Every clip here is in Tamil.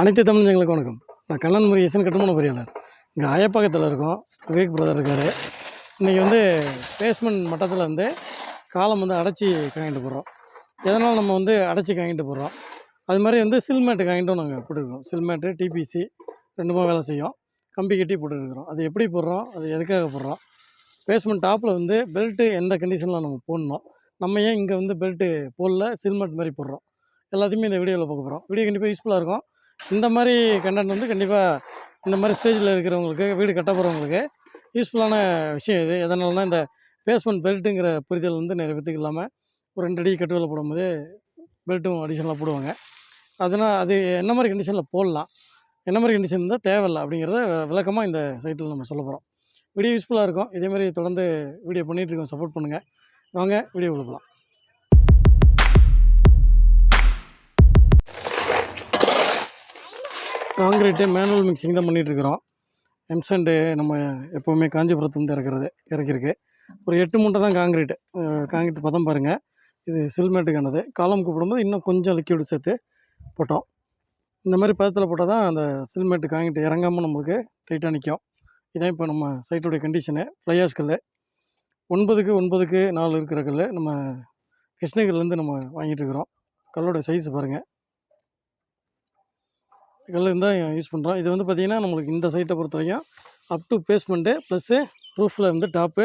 அனைத்து தமிழர்களுக்கு வணக்கம். நான் கண்ணன் முருகேசன் கட்டுமான பொறியாளர். இங்கே அயப்பாக்கத்தில் இருக்கோம். விவேக் பிரதர் இருக்கார். இன்றைக்கி வந்து பேஸ்மெண்ட் மட்டத்தில் வந்து காலம் வந்து அடைச்சி காங்கிட்டு போடுறோம் எதனால் நம்ம வந்து அடைச்சி காங்கிட்டு போடுறோம் அது மாதிரி வந்து சில்மேட்டு காங்கிட்டும் நாங்கள் போட்டுருக்கோம். சில்மேட்டு டிபிசி ரெண்டுமா வேலை செய்யும். கம்பி கட்டி போட்டுருக்குறோம். அது எப்படி போடுறோம்? அது எதுக்காக போடுறோம்? பேஸ்மெண்ட் டாப்பில் வந்து பெல்ட்டு எந்த கண்டிஷனில் நம்ம போடணும்? நம்ம ஏன் இங்கே வந்து பெல்ட்டு போடல? சில்மெட் மாதிரி போடுறோம். எல்லாத்தையுமே இந்த வீடியோவில் பார்க்க போகிறோம் வீடியோ கண்டிப்பாக யூஸ்ஃபுல்லாக இருக்கும். இந்த மாதிரி கண்டென்ட் வந்து கண்டிப்பாக இந்த மாதிரி ஸ்டேஜில் இருக்கிறவங்களுக்கு வீடு கட்ட போகிறவங்களுக்கு யூஸ்ஃபுல்லான விஷயம் இது. எதனாலனா இந்த பேஸ்மெண்ட் பெல்ட்டுங்கிற புரிதல் வந்து நிறைய பேத்துக்கு இல்லாமல் ஒரு ரெண்டு அடி கட்டுவேல போடும்போது பெல்ட்டும் அடிஷனலாக போடுவாங்க. அதனால் அது என்ன மாதிரி கண்டிஷனில் போடலாம் என்ன மாதிரி கண்டிஷன் இருந்தால் தேவையில்லை அப்படிங்கிறத விளக்கமாக இந்த சைட்டில் நம்ம சொல்ல போகிறோம் வீடியோ யூஸ்ஃபுல்லாக இருக்கும். இதே மாதிரி தொடர்ந்து வீடியோ பண்ணிகிட்டு இருக்கோம். சப்போர்ட் பண்ணுங்கள் வாங்க வீடியோ கொடுக்கலாம் காங்கிரீட்டு மேனுவல் மிக்சிங் தான் பண்ணிகிட்ருக்குறோம் எம்சண்டு நம்ம எப்போவுமே காஞ்சிபுரத்துலேருந்து இறக்குறது இறக்கிருக்கு ஒரு எட்டு மூட்டை தான் காங்கிரீட்டு. காங்கிரீட் பதம் பாருங்கள் இது சில்மேட்டுக்கானது. காலம் கூப்பிடும்போது இன்னும் கொஞ்சம் லிக்யூடு சேர்த்து போட்டோம். இந்த மாதிரி பதத்தில் போட்டால் தான் அந்த சில்மேட்டு காங்கிட்டு இறங்காமல் நம்மளுக்கு டைட்டாக நிற்கும் இதான் இப்போ நம்ம சைட்டுடைய கண்டிஷனு ஃப்ளையாஷ் கல் ஒன்பதுக்கு ஒன்பதுக்கு நாலு இருக்கிற கல் நம்ம கிருஷ்ணகிரிலேருந்து நம்ம வாங்கிட்டு இருக்கிறோம் கல்லோட சைஸ் பாருங்கள் கல் இருந்தால் யூஸ் பண்ணுறோம் இது வந்து பார்த்திங்கன்னா நம்மளுக்கு இந்த சைட்டை பொறுத்த வரைக்கும் அப் டு பேஸ்மெண்ட்டு ப்ளஸ்ஸு ரூஃபில் வந்து டாப்பு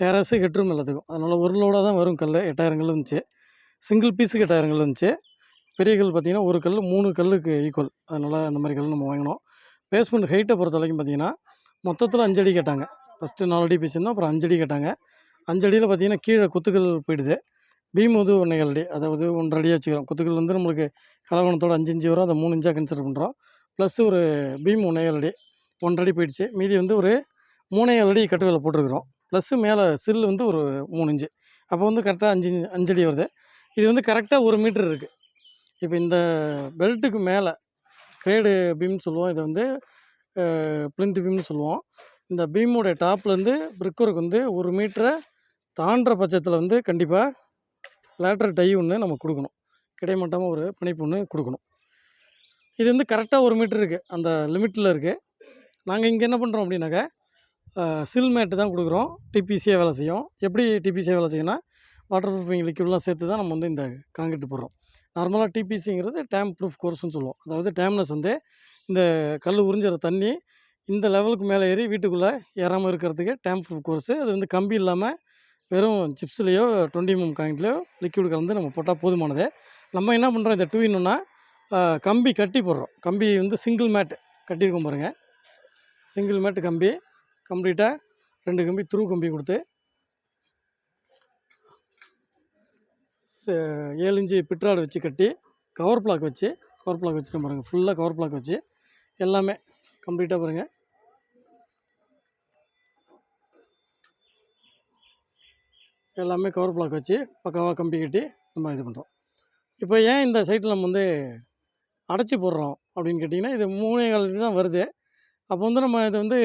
டேரஸு ஹெட்ரூம் எல்லாத்துக்கும் அதனால் ஒரு லோடாக தான் வரும் கல் எட்டாயிரம் கல் இருந்துச்சு. சிங்கிள் பீஸுக்கு எட்டாயிரம் கல் இருந்துச்சு. பெரிய கல் பார்த்திங்கன்னா ஒரு கல் மூணு கல்லுக்கு ஈக்குவல் அதனால் அந்த மாதிரி கல் நம்ம வாங்கினோம். பேஸ்மெண்ட் ஹைட்டை பொறுத்த வரைக்கும் பார்த்திங்கன்னா மொத்தத்தில் அஞ்சடி கேட்டாங்க. ஃபஸ்ட்டு நாலு அடி பேசியிருந்தோம் அப்புறம் அஞ்சடி கேட்டாங்க. அஞ்சடியில் பார்த்திங்கன்னா கீழே குத்துக்கல் போயிடுது. பீம் வந்து ஒன்றை அடி அதாவது ஒன்றரை அடியாக வச்சுக்கிறோம். கொத்துக்கள் வந்து நம்மளுக்கு கலவணத்தோட அஞ்சு இஞ்சி வரும். அதை மூணு இஞ்சாக கன்சிடர் பண்ணுறோம் ப்ளஸ் ஒரு பீம் ஒன்றேகால் அடி ஒன்றரை அடி போயிடுச்சு. மீதி வந்து ஒரு மூணே அடி கட்டுகளை போட்டிருக்கிறோம். ப்ளஸ்ஸு மேலே சில்லு வந்து ஒரு மூணு இன்ச்சு. அப்போ வந்து கரெக்டாக அஞ்சு அஞ்சடி வருது. இது வந்து கரெக்டாக ஒரு மீட்ரு இருக்குது இப்போ இந்த பெல்ட்டுக்கு மேலே கிரேடு பீம்னு சொல்லுவோம். இதை வந்து பிளிந்த் பீம்னு சொல்லுவோம். இந்த பீமோடைய டாப்லேருந்து பிரிக்கருக்கு வந்து ஒரு மீட்டரை தாண்டுற பட்சத்தில் வந்து கண்டிப்பாக லேட்டர் டை ஒன்று நம்ம கொடுக்கணும். கிடைமட்டமாக ஒரு பிணைப்பு ஒன்று கொடுக்கணும். இது வந்து கரெக்டாக ஒரு மீட்டர் இருக்குது அந்த லிமிட்டில் இருக்குது நாங்கள் இங்கே என்ன பண்ணுறோம் அப்படின்னாக்கா சில் மேட்டு தான் கொடுக்குறோம். டிபிசியாக வேலை செய்யும். எப்படி டிபிசியாக வேலை செய்யும்னா வாட்டர் ப்ரூஃபிங் லிக்யூட்லாம் சேர்த்து தான் நம்ம வந்து இந்த காங்கிரீட் போடுறோம். நார்மலாக டிபிசிங்கிறது டேம் ப்ரூஃப் கோர்ஸ்னு சொல்லுவோம். அதாவது டேம்னஸ் வந்து இந்த கல் உறிஞ்சிற தண்ணி இந்த லெவலுக்கு மேலே ஏறி வீட்டுக்குள்ளே ஏறாமல் இருக்கிறதுக்கு டேம் ப்ரூஃப் கோர்ஸு அது வந்து கம்பி இல்லாமல் வெறும் சிப்ஸ்லேயோ டுவெண்ட்டி mm எம்எம் காயின்லேயோ லிக்யூட் கலந்து நம்ம போட்டால் போதுமானது. நம்ம என்ன பண்ணுறோம் இதை டூ இன்னொன்னா கம்பி கட்டி போடுறோம். கம்பி வந்து சிங்கிள் மேட் கட்டியிருக்கோம் பாருங்கள் சிங்கிள் மேட் கம்பி கம்ப்ளீட்டாக ரெண்டு கம்பி த்ரூ கம்பி கொடுத்து ஏழு இன்ச்சு பிட்ராடு வச்சு கட்டி கவர் பிளாக் வச்சு கவர் பிளாக் வச்சுருக்கோம் பாருங்கள் ஃபுல்லாக கவர் பிளாக் வச்சு எல்லாமே கம்ப்ளீட்டாக பாருங்கள் எல்லாமே கவர் பிளாக் வச்சு பக்காவாக கம்பி கட்டி நம்ம இது பண்ணுறோம் இப்போ ஏன் இந்த சைட்டில் நம்ம வந்து அடைச்சி போடுறோம் அப்படின்னு கேட்டிங்கன்னா இது மூணே காலத்துக்கு தான் வருது. அப்போ வந்து நம்ம இதை வந்து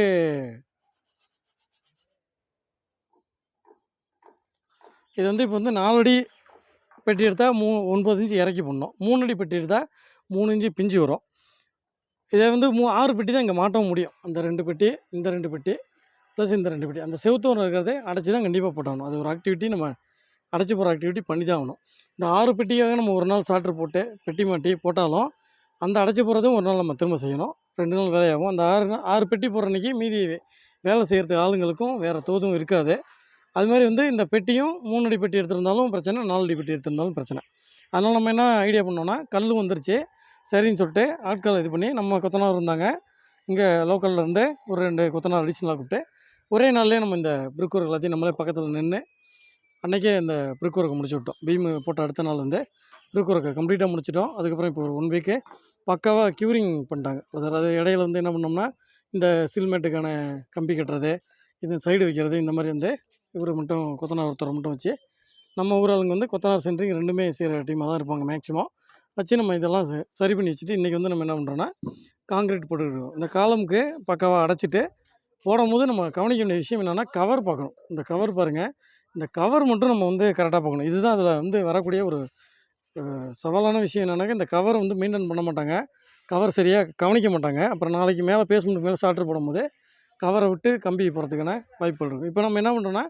இது வந்து இப்போ வந்து நாலடி பெட்டி எடுத்தால் மூ ஒன்பது இன்ச்சு இறக்கி போடணும். மூணு அடி பெட்டி எடுத்தால் மூணு இன்ச்சு பிஞ்சு வரும். இதை வந்து மூ ஆறு பெட்டி தான் இங்கே மாட்டவும் முடியும். அந்த ரெண்டு பெட்டி இந்த ரெண்டு பெட்டி ப்ளஸ் இந்த ரெண்டு பெட்டி அந்த செவுத்தோரம் இருக்கிறதே அடைச்சி தான் கண்டிப்பாக போட்டாகணும். அது ஒரு ஆக்டிவிட்டி நம்ம அடைச்சி போகிற ஆக்டிவிட்டி பண்ணி தான் ஆகணும் இந்த ஆறு பெட்டியாக நம்ம ஒரு நாள் சாட்ரு போட்டு பெட்டி மாட்டி போட்டாலும் அந்த அடைச்சி போகிறதும் ஒரு நாள் நம்ம திரும்ப செய்யணும். ரெண்டு நாள் வேலையாகும். அந்த ஆறு ஆறு பெட்டி போடுற அன்றைக்கி மீதி வேலை செய்கிறதுக்கு ஆளுங்களுக்கும் வேறு தோதும் இருக்காது. அது மாதிரி வந்து இந்த பெட்டியும் மூணு அடி பெட்டி எடுத்திருந்தாலும் பிரச்சனை நாலு அடி பெட்டி எடுத்திருந்தாலும் பிரச்சனை. அதனால் நம்ம என்ன ஐடியா பண்ணோன்னா கல் வந்துருச்சு. சரின்னு சொல்லிட்டு ஆட்களை இது பண்ணி நம்ம கொத்தனார் இருந்தாங்க. இங்கே லோக்கலில் இருந்து ஒரு ரெண்டு கொத்தனார் அடிஷ்னலாக கூப்பிட்டு ஒரே நாள்லேயே நம்ம இந்த பிரிக் எல்லாத்தையும் நம்மளே பக்கத்தில் நின்று அன்றைக்கே இந்த பிரிக்கூர்க்கை முடிச்சு விட்டோம். பீம் போட்ட அடுத்த நாள் வந்து பிரிக்கூர்க்கை கம்ப்ளீட்டாக முடிச்சிட்டோம். அதுக்கப்புறம் இப்போ ஒரு ஒன் வீக்கு பக்காவாக க்யூரிங் பண்ணிட்டாங்க. அதாவது இடையில வந்து என்ன பண்ணோம்னா இந்த சில்மேட்டுக்கான கம்பி கட்டுறது இது சைடு வைக்கிறது இந்த மாதிரி வந்து இவர் மட்டும் கொத்தனார் ஒருத்தர் மட்டும் வச்சு நம்ம ஊர் ஆளுங்க வந்து கொத்தனார் சென்ட்ரிங் ரெண்டுமே செய்கிற டீமாக தான் இருப்பாங்க மேக்ஸிமம் வச்சு நம்ம இதெல்லாம் ச- சரி பண்ணி வச்சுட்டு இன்றைக்கி வந்து நம்ம என்ன பண்ணுறோன்னா காங்கிரீட் போட்டுருக்கோம் இந்த காலமுக்கு பக்காவாக அடைச்சிட்டு போடும்போது நம்ம கவனிக்க வேண்டிய விஷயம் என்னென்னா கவர் பார்க்கணும். இந்த கவர் பாருங்கள் இந்த கவர் மட்டும் நம்ம வந்து கரெக்டாக பார்க்கணும். இதுதான் அதில் வந்து வரக்கூடிய ஒரு சவாலான விஷயம் என்னன்னாக்கா இந்த கவர் வந்து மெயின்டைன் பண்ண மாட்டாங்க. கவர் சரியாக கவனிக்க மாட்டாங்க. அப்புறம் நாளைக்கு மேலே பேஸ்மெண்ட் மேலே சாட்ரு போடும்போது கவரை விட்டு கம்பி போகிறதுக்கான வாய்ப்புகள் இருக்கும். இப்போ நம்ம என்ன பண்ணுறோன்னா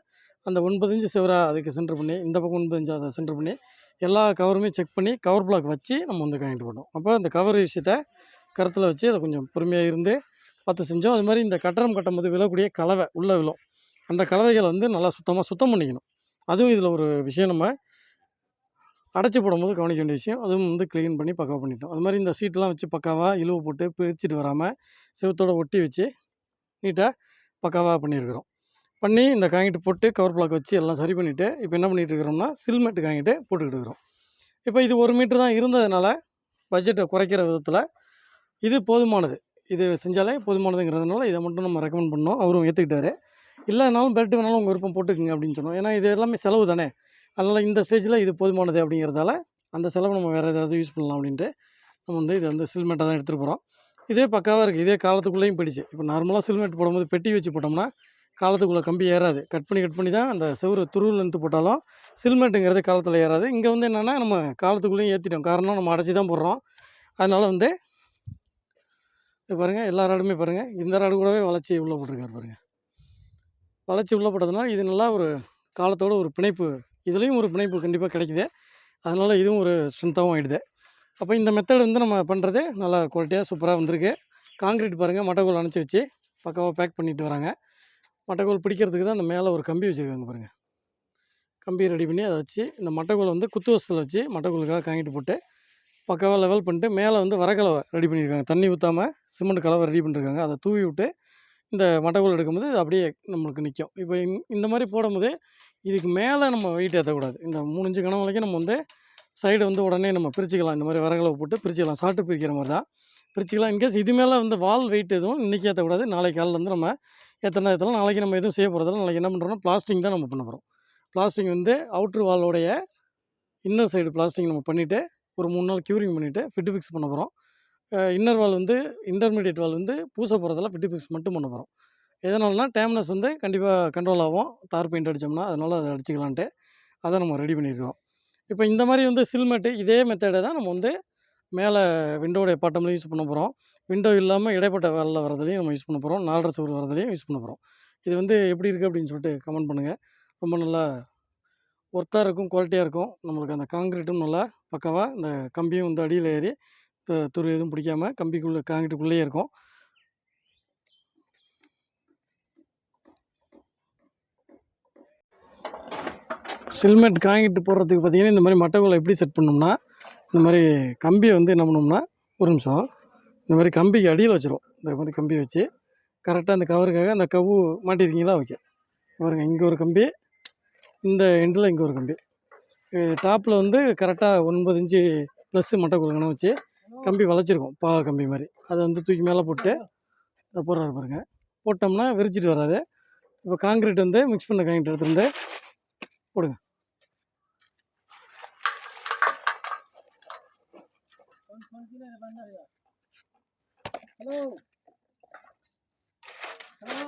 அந்த ஒன்பது இன்ச்சு சிவராக அதுக்கு சென்டர் பண்ணி இந்த பக்கம் ஒன்பது இன்ச்சு அதை சென்டர் பண்ணி எல்லா கவருமே செக் பண்ணி கவர் பிளாக் வச்சு நம்ம வந்து கனெக்ட் பண்ணோம் அப்போ இந்த கவர் விஷயத்தை கருத்தில் வச்சு அதை கொஞ்சம் பொறுமையாக இருந்து பார்த்து செஞ்சோம். அது மாதிரி இந்த கட்டடம் கட்டும்போது விழக்கூடிய கலவை உள்ளே விழும். அந்த கலவைகளை வந்து நல்லா சுத்தமாக சுத்தம் பண்ணிக்கணும். அதுவும் இதில் ஒரு விஷயம் நம்ம அடைச்சி போடும்போது கவனிக்க வேண்டிய விஷயம். அதுவும் வந்து க்ளீன் பண்ணி பக்காவாக பண்ணிட்டோம். அது மாதிரி இந்த சீட்டெலாம் வச்சு பக்காவாக இழுவு போட்டு பிரிச்சுட்டு வராமல் செவத்தோட ஒட்டி வச்சு நீட்டாக பக்காவாக பண்ணியிருக்கிறோம். பண்ணி இந்த காங்கிட்டு போட்டு கவர் பிளாக் வச்சு எல்லாம் சரி பண்ணிவிட்டு இப்போ என்ன பண்ணிகிட்டு இருக்கிறோம்னா சில்மெட்டு காங்கிட்டு போட்டுக்கிட்டு இருக்கிறோம். இப்போ இது ஒரு மீட்ரு தான் இருந்ததுனால பட்ஜெட்டை குறைக்கிற விதத்தில் இது போதுமானது. இது செஞ்சாலே போதுமானதுங்கிறதுனால இதை மட்டும் நம்ம ரெக்கமெண்ட் பண்ணோம். அவரும் ஏற்றுக்கிட்டாரு இல்லைனாலும் பெல்ட் வேணாலும் உங்கள் விருப்பம் போட்டுக்குங்க அப்படின்னு சொன்னோம். ஏன்னா இது எல்லாமே செலவு தானே? அதனால் இந்த ஸ்டேஜில் இது போதுமானது அப்படிங்கிறதால அந்த செலவு நம்ம வேறு ஏதாவது யூஸ் பண்ணலாம் அப்படின்ட்டு நம்ம வந்து இதை வந்து சில்மெண்ட்டாக தான் எடுத்துகிட்டு போகிறோம் இதே பக்காவாக இருக்குது இதே காலத்துக்குள்ளேயும் போயிடுச்சு. இப்போ நார்மலாக சில்மெட் போடும்போது பெட்டி வச்சு போட்டோம்னா காலத்துக்குள்ளே கம்பி ஏறாது. கட் பண்ணி கட் பண்ணி தான் அந்த செவ்வறு துருவில் இருந்து போட்டாலும் சில்மெட்டுங்கிறது காலத்தில் ஏறாது. இங்கே வந்து என்னென்னா நம்ம காலத்துக்குள்ளேயும் ஏற்றிட்டோம் காரணம் நம்ம அடைச்சி தான் போடுறோம். அதனால் வந்து இப்போ பாருங்கள் எல்லா ராடுமே பாருங்கள் இந்த ராடு கூடவே வளர்ச்சி உள்ளே போட்டிருக்காரு பாருங்கள் வளர்ச்சி உள்ளே போட்டதுனால இது நல்லா ஒரு காலத்தோட ஒரு பிணைப்பு இதுலேயும் ஒரு பிணைப்பு கண்டிப்பாக கிடைக்குது. அதனால் இதுவும் ஒரு ஸ்ட்ரென்த்தாகவும் ஆகிடுது அப்போ இந்த மெத்தட் வந்து நம்ம பண்ணுறது நல்லா குவாலிட்டியாக சூப்பராக வந்திருக்கு. காங்கிரீட் பாருங்கள் மட்டைக்கோல் அணைச்சி வச்சு பக்காவாக பேக் பண்ணிட்டு வராங்க. மட்டைக்கோல் பிடிக்கிறதுக்கு தான் அந்த மேலே ஒரு கம்பி வச்சுருக்காங்க பாருங்கள் கம்பி ரெடி பண்ணி அதை வச்சு இந்த மட்டைக்கோல் வந்து குத்து வசத்தில் வச்சு மட்டைக்கோலுக்காக காங்கிட்டு போட்டு பக்காவாக லெவல் பண்ணிட்டு மேலே வந்து வரக்கலவை ரெடி பண்ணியிருக்காங்க தண்ணி ஊற்றாமல் சிமெண்ட் கலவை ரெடி பண்ணியிருக்காங்க அதை தூவி விட்டு இந்த மட்டைக்கோல் எடுக்கும்போது இது அப்படியே நம்மளுக்கு நிற்கும் இப்போ இந் இந்த மாதிரி போடும்போது இதுக்கு மேலே நம்ம வெயிட் ஏற்றக்கூடாது இந்த மூணு இன்ச்சு கணம் வரைக்கும் நம்ம வந்து சைடு வந்து உடனே நம்ம பிரிச்சுக்கலாம். இந்த மாதிரி வரகலவை போட்டு பிரிச்சுக்கலாம். சாட்டு பிரிக்கிற மாதிரி தான். பிரிச்சுக்கலாம். இன்கேஸ் இது மேலே வந்து வால் வெயிட் எதுவும் இன்றைக்கி ஏற்றக்கூடாது நாளைக்கு காலையில் வந்து நம்ம ஏற்றினா ஏற்றலாம் நாளைக்கு நம்ம எதுவும் செய்ய போகிறதில்ல நாளைக்கு என்ன பண்ணுறோம்னா பிளாஸ்டிங் தான் நம்ம பண்ண போகிறோம் பிளாஸ்டிங் வந்து அவுட்ரு வாலோடைய இன்னர் சைடு பிளாஸ்டிங் நம்ம பண்ணிவிட்டு ஒரு மூணு நாள் க்யூரிங் பண்ணிவிட்டு ஃபிட்டு ஃபிக்ஸ் பண்ண போகிறோம் இன்னர் வால் வந்து இன்டர்மீடியட் வால் வந்து பூச போகிறதில்ல ஃபிட்டு ஃபிக்ஸ் மட்டும் பண்ண போகிறோம் எதனாலனா டேம்னஸ் வந்து கண்டிப்பாக கண்ட்ரோல் ஆகும். தார் பெயிண்ட் அடித்தோம்னா அதனால் அதை அடிச்சுக்கலான்ட்டு அதை நம்ம ரெடி பண்ணியிருக்கோம் இப்போ இந்த மாதிரி வந்து சில்மெட்டு இதே மெத்தடை தான் நம்ம வந்து மேலே விண்டோடைய பாட்டமில் யூஸ் பண்ண போகிறோம் விண்டோ இல்லாமல் இடைப்பட்ட வேலில் வரதுலையும் நம்ம யூஸ் பண்ண போகிறோம் நாலரை சுவர் வரதுலையும் யூஸ் பண்ண போகிறோம் இது வந்து எப்படி இருக்குது அப்படின்னு சொல்லிட்டு கமெண்ட் பண்ணுங்கள் ரொம்ப நல்லா ஒர்த்தாக இருக்கும் குவாலிட்டியாக இருக்கும். நம்மளுக்கு அந்த காங்கிரீட்டும் நல்லா பக்காவாக இந்த கம்பியும் வந்து அடியில் ஏறி துரு எதுவும் பிடிக்காம கம்பிக்குள்ளே காங்கிரீட்டுக்குள்ளேயே இருக்கும். சில்மெட் காங்கிட்டு போடுறதுக்கு பார்த்தீங்கன்னா இந்த மாதிரி மட்டைகளை எப்படி செட் பண்ணோம்னா இந்த மாதிரி கம்பியை வந்து என்ன பண்ணோம்னா ஒரு நிமிஷம். இந்த மாதிரி கம்பிக்கு அடியில் வச்சிரும் இந்த மாதிரி கம்பி வச்சு கரெக்டாக அந்த கவருக்காக அந்த கவு மாட்டிருக்கீங்களா? ஓகே. பாருங்கள் இங்கே ஒரு கம்பி இந்த எண்டில் இங்கே ஒரு கம்பி. டாப்பில் வந்து கரெக்டாக ஒன்பது இன்ச்சு ப்ளஸ்ஸு மட்டை கொடுக்கணும் வச்சு கம்பி வளைச்சிருக்கும். பாவ கம்பி மாதிரி. அதை வந்து தூக்கி மேலே போட்டு அதை போடுறாரு பாருங்கள் போட்டோம்னா விரிச்சிட்டு வராது. இப்போ காங்கிரீட் வந்து மிக்ஸ் பண்ண காங்கிரீட் எடுத்துருந்து போடுங்க. ஹலோ ஹலோ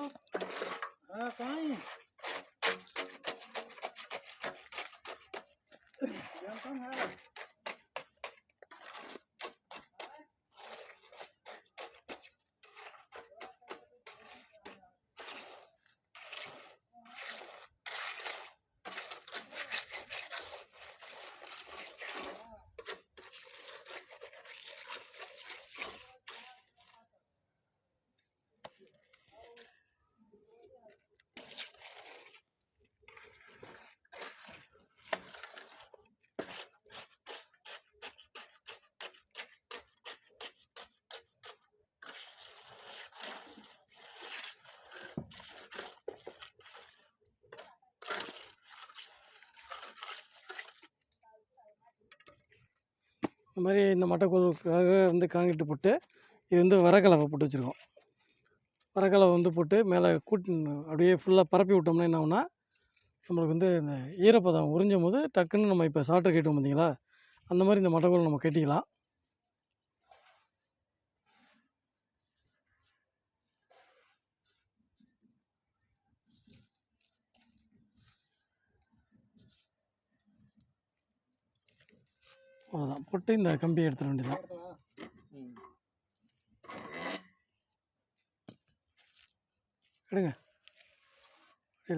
இந்த மாதிரி இந்த மட்டைக்கோளுக்காக வந்து காங்கிட்டு போட்டு இது வந்து வரக்கலவை போட்டு வச்சுருக்கோம். வரக்கலவை வந்து போட்டு மேலே கூட்டி அப்படியே ஃபுல்லாக பரப்பி விட்டோம்னா என்ன ஆகும்னா நம்மளுக்கு வந்து இந்த ஈரப்பதம் உறிஞ்சும் போது டக்குன்னு நம்ம இப்போ சாட்டர் கேட்டோம் பார்த்தீங்களா அந்த மாதிரி இந்த மட்டைக்கோல் நம்ம கட்டிக்கலாம். அவ்வளோதான் போட்டு இந்த கம்பியை எடுத்துட வேண்டியதான் எடுங்க.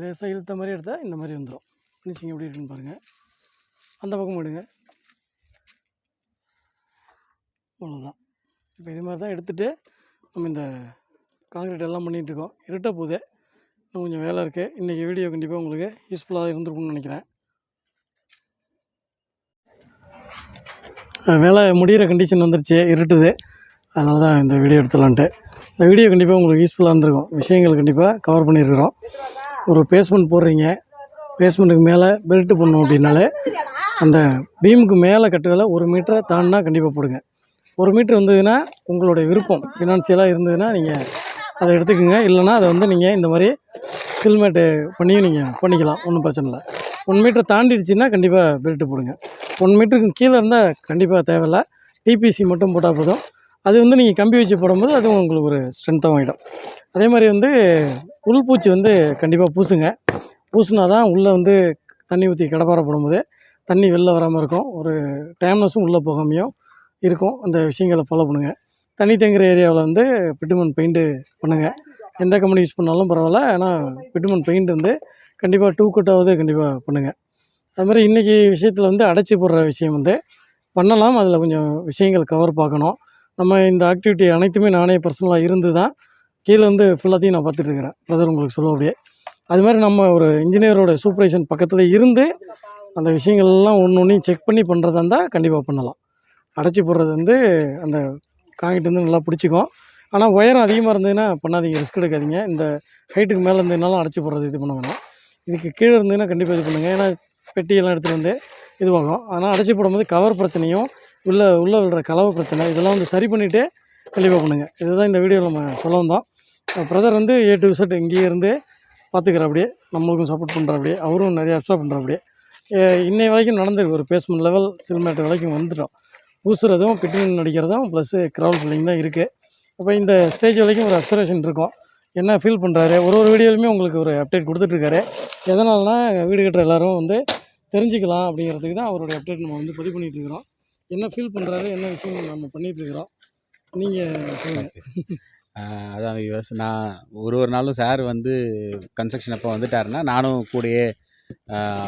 லேசாக இழுத்த மாதிரி எடுத்தால் இந்த மாதிரி வந்துடும் ஃபினிஷிங் எப்படி இருக்குன்னு பாருங்கள் அந்த பக்கம் எடுங்க. அவ்வளோதான் இப்போ இது மாதிரி தான் எடுத்துகிட்டு நம்ம இந்த காங்கிரீட் எல்லாம் பண்ணிகிட்ருக்கோம் இருட்ட போதே. இன்னும் கொஞ்சம் வேலை இருக்குது இன்றைக்கி வீடியோ கண்டிப்பாக உங்களுக்கு யூஸ்ஃபுல்லாக இருந்திருக்கும்னு நினைக்கிறேன். வேலை முடிகிற கண்டிஷன் வந்துருச்சு இருட்டுது. அதனால தான் இந்த வீடியோ எடுத்துலான்ட்டு இந்த வீடியோ கண்டிப்பாக உங்களுக்கு யூஸ்ஃபுல்லாக இருந்திருக்கும். விஷயங்கள் கண்டிப்பாக கவர் பண்ணியிருக்கிறோம். ஒரு பேஸ்மெண்ட் போடுறீங்க. பேஸ்மெண்ட்டுக்கு மேலே பெல்ட்டு போடணும் அப்படின்னாலே அந்த பீமுக்கு மேலே கட்டுவேல ஒரு மீட்டரை தாண்டினா கண்டிப்பாக போடுங்க. ஒரு மீட்ரு வந்ததுன்னா உங்களுடைய விருப்பம். ஃபினான்சியலாக இருந்ததுன்னா நீங்கள் அதை எடுத்துக்கோங்க. இல்லைன்னா அதை வந்து நீங்கள் இந்த மாதிரி ஹெல்மெட்டு பண்ணியும் நீங்கள் பண்ணிக்கலாம். ஒன்றும் பிரச்சனை இல்லை. ஒன் மீட்டர் தாண்டிடுச்சுன்னா கண்டிப்பாக பெல்ட்டு போடுங்க. ஒன் மீட்டருக்கு கீழே இருந்தால் கண்டிப்பாக தேவையில்ல. டிபிசி மட்டும் போட்டால் போதும். அது வந்து நீங்கள் கம்பி வச்சு போடும்போது அதுவும் உங்களுக்கு ஒரு ஸ்ட்ரென்த்தாக ஆகிடும் அதே மாதிரி வந்து உள்பூச்சி வந்து கண்டிப்பாக பூசுங்க. பூசினா தான் உள்ளே வந்து தண்ணி ஊற்றி கடப்பார போடும்போது தண்ணி வெளில வராமல் இருக்கும். ஒரு டேம்னஸும் உள்ளே போகாமையும் இருக்கும். அந்த விஷயங்களை ஃபாலோ பண்ணுங்கள் தண்ணி தேங்குகிற ஏரியாவில் வந்து பிட்டுமன் பெயிண்ட்டு பண்ணுங்கள் எந்த கம்பெனி யூஸ் பண்ணாலும் பரவாயில்ல. ஆனால் பிட்டுமன் பெயிண்ட் வந்து கண்டிப்பாக டூ கட்டாவது கண்டிப்பாக பண்ணுங்கள் அது மாதிரி இன்றைக்கி விஷயத்தில் வந்து அடைச்சி போடுற விஷயம் வந்து பண்ணலாம். அதில் கொஞ்சம் விஷயங்கள் கவர் பார்க்கணும். நம்ம இந்த ஆக்டிவிட்டி அனைத்துமே நானே பர்சனலாக இருந்து தான் கீழே வந்து ஃபுல்லாத்தையும் நான் பார்த்துட்டு இருக்கிறேன். பிரதர் உங்களுக்கு சொல்ல அப்படியே. அது மாதிரி நம்ம ஒரு இன்ஜினியரோட சூப்பர்வைசன் பக்கத்தில் இருந்து அந்த விஷயங்கள்லாம் ஒன்று ஒன்றையும் செக் பண்ணி பண்ணுறதா இருந்தால் கண்டிப்பாக பண்ணலாம். அடைச்சி போடுறது வந்து அந்த காங்கிட்டு வந்து நல்லா பிடிச்சிக்கும். ஆனால் உயரம் அதிகமாக இருந்ததுன்னா பண்ணாதீங்க ரிஸ்க் எடுக்காதீங்க. இந்த ஹைட்டுக்கு மேலே இருந்ததுனாலும் அடைச்சி போடுறது இது பண்ண வேணாம். இதுக்கு கீழே இருந்ததுன்னா கண்டிப்பாக இது பண்ணுங்கள் ஏன்னா பெட்டியெல்லாம் எடுத்துகிட்டு வந்து இதுவாகும் ஆனால் அடைச்சி போடும்போது கவர் பிரச்சனையும் உள்ளே உள்ளே விழுற கலவை பிரச்சனை இதெல்லாம் வந்து சரி பண்ணிவிட்டு தெளிவாக பண்ணுங்கள் இதுதான் இந்த வீடியோவில் நம்ம சொல்ல வந்தோம். பிரதர் வந்து ஏ டு விசட் இங்கேயே இருந்து பார்த்துக்கிற அப்படியே. நம்மளுக்கும் சப்போர்ட் பண்ணுற அப்படியே. அவரும் நிறைய அப்சர்வ் பண்ணுற அப்படியே. இன்னை வரைக்கும் நடந்திருக்கு ஒரு பேஸ்மெண்ட் லெவல் சில்மேட்டர் வரைக்கும் வந்துட்டோம். பூசுறதும் பிட்டின் நடிக்கிறதும் ப்ளஸ்ஸு க்ரௌட் ஃபில்லிங் தான் இருக்குது அப்போ இந்த ஸ்டேஜ் வரைக்கும் ஒரு அப்சர்வேஷன் இருக்கும். என்ன ஃபீல் பண்ணுறாரு ஒரு ஒரு வீடியோலையுமே உங்களுக்கு ஒரு அப்டேட் கொடுத்துட்ருக்காரு எதனால்னா வீடு கட்டுற எல்லாரும் வந்து தெரிஞ்சுக்கலாம் அப்படிங்கிறதுக்கு தான் அவருடைய அப்டேட் நம்ம வந்து பதிவு பண்ணிகிட்டு இருக்கிறோம். என்ன ஃபீல் பண்ணுறாரு என்ன விஷயம் நம்ம பண்ணிகிட்டு இருக்கிறோம்? நீங்கள் சொல்லுங்கள் அதான் வியூவர்ஸ் நான் ஒரு ஒரு நாளும் சார் வந்து கன்ஸ்ட்ரக்ஷன் அப்போ வந்துட்டாருன்னா நானும் கூடயே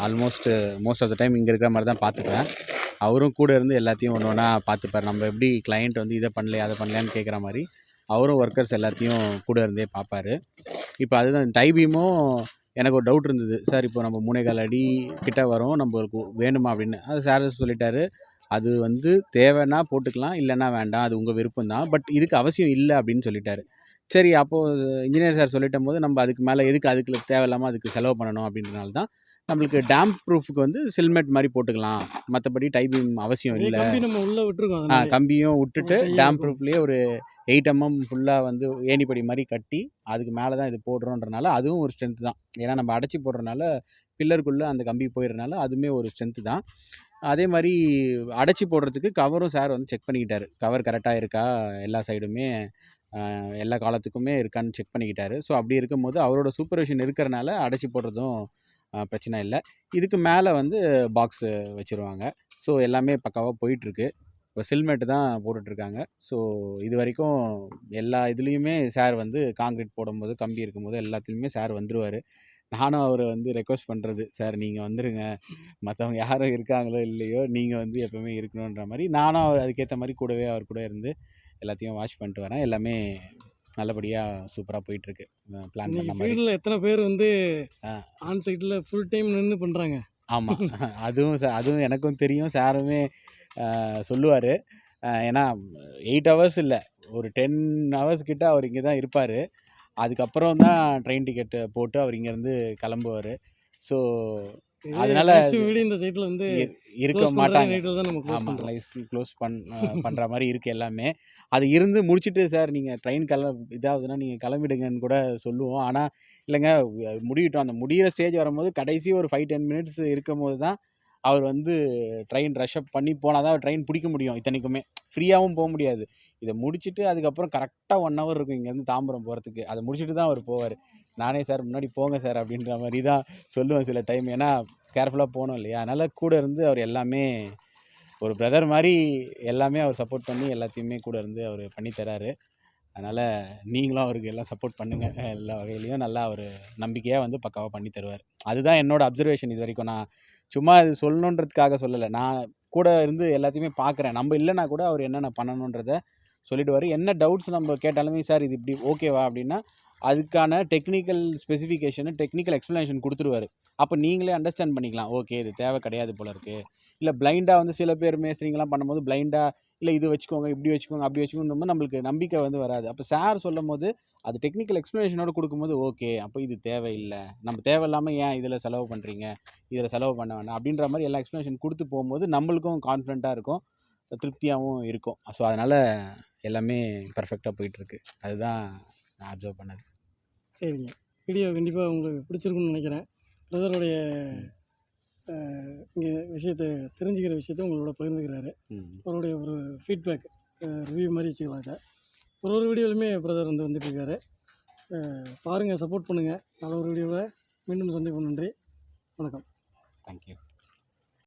almost most of the time இங்கே இருக்கிற மாதிரி தான் பார்த்துப்பேன். அவரும் கூட இருந்து எல்லாத்தையும் ஒன்று ஒன்றா பார்த்துப்பார். நம்ம எப்படி கிளையண்ட் வந்து இதை பண்ணலையா அதை பண்ணலையான்னு கேட்குற மாதிரி அவரும் ஒர்க்கர்ஸ் எல்லாத்தையும் கூட இருந்தே பார்ப்பாரு. இப்போ அதுதான் டைபீமும் எனக்கு ஒரு டவுட் இருந்தது. சார் இப்போ நம்ம மூணே கால் அடி கிட்ட வரோம் நம்மளுக்கு வேணுமா அப்படின்னு. அது சார் சொல்லிட்டாரு. அது வந்து தேவைன்னா போட்டுக்கலாம் இல்லைன்னா வேண்டாம். அது உங்கள் விருப்பம் தான். பட் இதுக்கு அவசியம் இல்லை அப்படின்னு சொல்லிட்டாரு. சரி அப்போது இன்ஜினியர் சார் சொல்லிட்டும் போது நம்ம அதுக்கு மேலே எதுக்கு அதுக்கு தேவையில்லாமல் அதுக்கு செலவு பண்ணணும் அப்படின்றனால தான் நம்மளுக்கு டேம் ப்ரூஃபுக்கு வந்து சில்மெட் மாதிரி போட்டுக்கலாம். மற்றபடி டைபிங் அவசியம் இல்லை. நம்ம உள்ளே விட்டுருக்கோம் ஆ. கம்பியும் விட்டுட்டு டேம். ப்ரூஃப்லேயே ஒரு எயிட் எம்எம் ஃபுல்லாக வந்து ஏணிப்படி மாதிரி கட்டி அதுக்கு மேலே தான் இது போடுறோன்றனால அதுவும் ஒரு ஸ்ட்ரென்த் தான். ஏன்னா நம்ம அடைச்சி போடுறனால பில்லருக்குள்ளே அந்த கம்பி போயிடுறனால அதுவுமே ஒரு ஸ்ட்ரென்த்து தான். அதே மாதிரி அடைச்சி போடுறதுக்கு கவரும் சார் வந்து செக் பண்ணிக்கிட்டாரு. கவர் கரெக்டாக இருக்கா? எல்லா சைடுமே எல்லா காலத்துக்குமே இருக்கான்னு செக் பண்ணிக்கிட்டாரு. ஸோ அப்படி இருக்கும்போது அவரோட சூப்பர்விஷன் இருக்கிறனால அடைச்சி போடுறதும் பிரச்சனை இல்லை. இதுக்கு மேலே வந்து பாக்ஸு வச்சுருவாங்க. ஸோ எல்லாமே பக்காவாக போயிட்டுருக்கு. இப்போ சில்மெட்டு தான் போட்டுட்ருக்காங்க. ஸோ இது வரைக்கும் எல்லா இதுலேயுமே சார் வந்து காங்கிரீட் போடும்போது கம்பி இருக்கும்போது எல்லாத்துலேயுமே சார் வந்துடுவார் நானும் அவரை வந்து ரெக்வஸ்ட் பண்ணுறது சார் நீங்கள் வந்துடுங்க மற்றவங்க யாரும் இருக்காங்களோ இல்லையோ நீங்கள் வந்து எப்போவுமே இருக்கணுன்ற மாதிரி. நானும் அவர் அதுக்கேற்ற மாதிரி கூடவே அவர் கூட இருந்து எல்லாத்தையும் வாஷ் பண்ணிட்டு வரேன். எல்லாமே நல்லபடியாக சூப்பராக போயிட்டுருக்கு. பிளான் பண்ண மாதிரி. ஃபீல்டில் எத்தனை பேர் வந்து. ஆன் சைட்டில் ஃபுல் டைம் நின்று பண்ணுறாங்க ஆமாம் அதுவும் அதுவும் எனக்கும் தெரியும். சாருமே சொல்லுவார். ஏன்னா எயிட் ஹவர்ஸ் இல்லை. ஒரு டென் ஹவர்ஸ் கிட்ட அவர் இங்கே தான் இருப்பார். அதுக்கப்புறம் தான் ட்ரெயின் டிக்கெட்டு போட்டு அவர் இங்கேருந்து கிளம்புவார். ஸோ அதனால வீடு இந்த சைட்டில் வந்து இருக்க மாட்டாங்க. க்ளோஸ் ஆமாம் பண் பண்ணுற மாதிரி இருக்குது எல்லாமே. அது இருந்து முடிச்சுட்டு சார் நீங்கள் ட்ரெயின் கிள இதாகுதுன்னா நீங்கள் கிளம்பிடுங்கன்னு கூட சொல்லுவோம். ஆனால் இல்லைங்க அஹ் முடியட்டும். அந்த முடியிற ஸ்டேஜ் வரும்போது கடைசி ஒரு ஃபைவ் டென் மினிட்ஸ் இருக்கும் போது தான் அவர் வந்து ட்ரெயின் ரஷ்அப் பண்ணி போனால் தான் ட்ரெயின் பிடிக்க முடியும் இத்தனைக்குமே. ஃப்ரீயாகவும் போக முடியாது. இதை முடிச்சுட்டு அதுக்கப்புறம் கரெக்டாக ஒன் ஹவர் இருக்கும் இங்கேருந்து தாம்பரம் போகிறதுக்கு அதை முடிச்சுட்டு தான் அவர் போவார். நானே சார் முன்னாடி போங்க சார் அப்படின்ற மாதிரி தான் சொல்லுவேன் சில டைம் ஏன்னா கேர்ஃபுல்லாக போகணும் இல்லையா? அதனால் கூட இருந்து அவர் எல்லாமே ஒரு பிரதர் மாதிரி எல்லாமே அவர் சப்போர்ட் பண்ணி எல்லாத்தையுமே கூட இருந்து அவர் பண்ணித்தராரு அதனால் நீங்களும் அவருக்கு எல்லாம் சப்போர்ட் பண்ணுங்கள் எல்லா வகையிலையும் நல்லா அவர் நம்பிக்கையாக வந்து பக்காவாக பண்ணி தருவார். அதுதான் என்னோடய அப்சர்வேஷன் இது வரைக்கும். நான் சும்மா இது சொல்லணுன்றதுக்காக சொல்லலை. நான் கூட இருந்து எல்லாத்தையுமே பார்க்குறேன் நம்ம இல்லைனா கூட அவர் என்னென்ன பண்ணணுன்றத சொல்லிடுவார். என்ன டவுட்ஸ் நம்ம கேட்டாலுமே சார் இது இப்படி ஓகேவா அப்படின்னா அதுக்கான டெக்னிக்கல் ஸ்பெசிஃபிகேஷனு டெக்னிக்கல் எக்ஸ்ப்ளனேஷன் கொடுத்துருவாரு. அப்போ நீங்களே அண்டர்ஸ்டாண்ட் பண்ணிக்கலாம். ஓகே இது தேவை கிடையாது போல இருக்குது இல்லை பிளைண்டாக வந்து சில பேர் மேஸ்திரிங்கெல்லாம் பண்ணும்போது பிளைண்டாக இல்லை இது வச்சுக்கோங்க இப்படி வச்சுக்கோங்க அப்படி வச்சுக்கோங்க நம்மளுக்கு நம்பிக்கை வந்து வராது. அப்போ சார் சொல்லும் போது அது டெக்னிக்கல் எக்ஸ்ப்ளனேஷனோட கொடுக்கும்போது ஓகே அப்போ இது தேவையில்லை. நம்ம தேவையில்லாமல் ஏன் இதில் செலவு பண்ணுறீங்க இதில் செலவு பண்ண வேண்டாம் அப்படின்ற மாதிரி எல்லா எக்ஸ்ப்ளனேஷன் கொடுத்து போகும்போது நம்மளுக்கும் கான்ஃபிடண்ட்டாக இருக்கும் திருப்தியாகவும் இருக்கும். ஸோ அதனால் எல்லாமே பர்ஃபெக்டாக போயிட்டுருக்கு. அதுதான் நான் அப்சர்வ் பண்ணது. சரிங்க. வீடியோ கண்டிப்பாக உங்களுக்கு பிடிச்சிருக்குன்னு நினைக்கிறேன். பிரதருடைய இங்கே விஷயத்தை தெரிஞ்சுக்கிற விஷயத்த உங்களோட பகிர்ந்துக்கிறாரு. அவருடைய ஒரு ஃபீட்பேக் ரிவ்யூ மாதிரி வச்சுக்கலாம் இதை ஒரு ஒரு வீடியோலையுமே பிரதர் வந்து வந்துட்டுருக்காரு. பாருங்கள் சப்போர்ட் பண்ணுங்கள் நல்ல ஒரு வீடியோவில் மீண்டும் சந்திப்போம். நன்றி. வணக்கம். தேங்க்யூ